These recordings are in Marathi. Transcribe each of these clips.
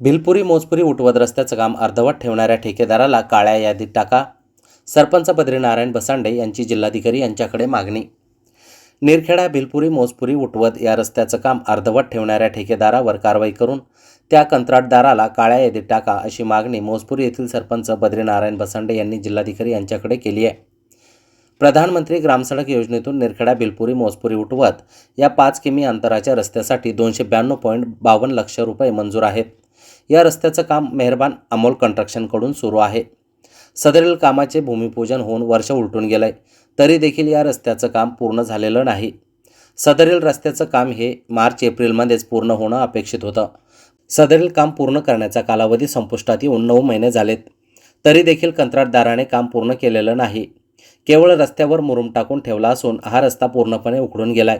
भिलपुरी मोजपुरी उठवत रस्त्याचं काम अर्धवट ठेवणाऱ्या ठेकेदाराला काळ्या यादीत टाका. सरपंच बद्रीनारायण बसांडे यांची जिल्हाधिकारी यांच्याकडे मागणी. निरखेडा भिलपुरी मोजपुरी उठवत या रस्त्याचं काम अर्धवट ठेवणाऱ्या ठेकेदारावर कारवाई करून त्या कंत्राटदाराला काळ्या यादीत टाका अशी मागणी मोजपुरी येथील सरपंच बद्रीनारायण बसांडे यांनी जिल्हाधिकारी यांच्याकडे केली आहे. प्रधानमंत्री ग्रामसडक योजनेतून निरखेडा भिलपुरी मोजपुरी उठवत या पाच किमी अंतराच्या रस्त्यासाठी दोनशे ब्याण्णव पॉईंट बावन्न लक्ष रुपये मंजूर आहेत. या रस्त्याचं काम मेहरबान अमोल कंस्ट्रक्शनकडून सुरू आहे. सदरील कामाचे भूमिपूजन होऊन वर्ष उलटून गेलंय. तरी देखील या रस्त्याचं काम पूर्ण झालेलं नाही. सदरील रस्त्याचं काम हे मार्च एप्रिलमध्येच पूर्ण होणं अपेक्षित होतं. सदरील काम पूर्ण करण्याचा कालावधी संपुष्टात येऊन नऊ महिने झालेत. तरी देखील कंत्राटदाराने काम पूर्ण केलेलं नाही. केवळ रस्त्यावर मुरुम टाकून ठेवला असून हा रस्ता पूर्णपणे उखडून गेलाय.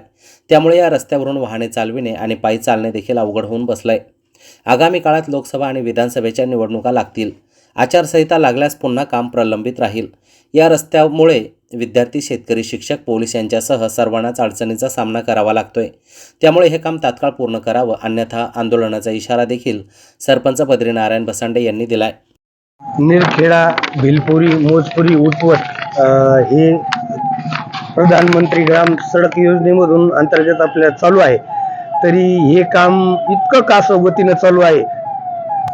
त्यामुळे या रस्त्यावरून वाहने चालविणे आणि पायी चालणे देखील अवघड होऊन बसलंय. आगामी काळात लोकसभा आणि विधानसभेच्या निवडणुका लागतील. आचारसंहिता लागल्यास पुन्हा काम प्रलंबित राहील. या रस्त्यामुळे विद्यार्थी शेतकरी शिक्षक पोलीस यांच्यासह सर्वांनाच अडचणीचा सामना करावा लागतोय. त्यामुळे हे काम तात्काळ पूर्ण करावं अन्यथा आंदोलनाचा इशारा देखील सरपंच बद्रीनारायण बसांडे यांनी दिलाय. निरखेडा भिलपुरी मोजपुरी उठवत हे प्रधानमंत्री ग्राम सडक योजनेमधून अंतर्गत आपल्या चालू आहे. तरी हे काम इतकं का सोबतीनं चालू आहे?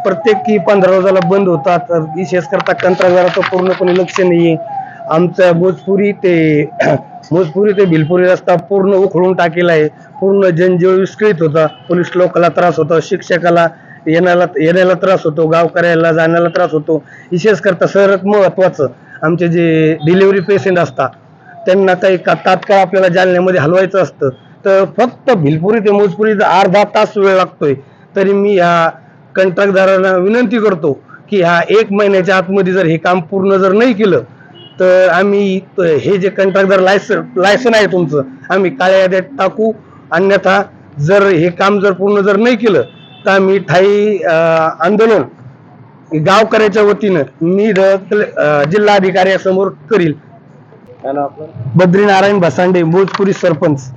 प्रत्येकी पंधरा रोजाला बंद होतात तर विशेष करता कंत्राटदाराचं पूर्णपणे लक्ष नाही आमचा भोजपुरी ते भोजपुरी ते भिलपुरी रस्ता पूर्ण उखळून टाकेला आहे. पूर्ण जनजीव विस्कळीत होता. पोलीस लोकाला त्रास होता शिक्षकाला येण्याला येण्याला त्रास होतो गावकऱ्याला जाण्याला त्रास होतो. विशेष करता सर्वात महत्वाचं आमचे जे डिलिव्हरी पेशंट असतात त्यांना काही का तात्काळ आपल्याला जालन्यामध्ये हलवायचं असतं. तर फक्त भिलपुरी ते मोजपुरीचा अर्धा तास वेळ लागतोय. तरी मी ह्या कंत्राटदारांना विनंती करतो की ह्या एक महिन्याच्या आतमध्ये जर हे काम पूर्ण जर नाही केलं तर आम्ही हे जे कंत्राटदार लायसन लायसन आहे तुमचं आम्ही काळ्या याद्यात टाकू. अन्यथा जर हे काम जर पूर्ण जर नाही केलं तर आम्ही ठाई आंदोलन गावकऱ्याच्या वतीनं मी जिल्हाधिकाऱ्यासमोर करील. बद्रीनारायण भसांडे भोजपुरी सरपंच.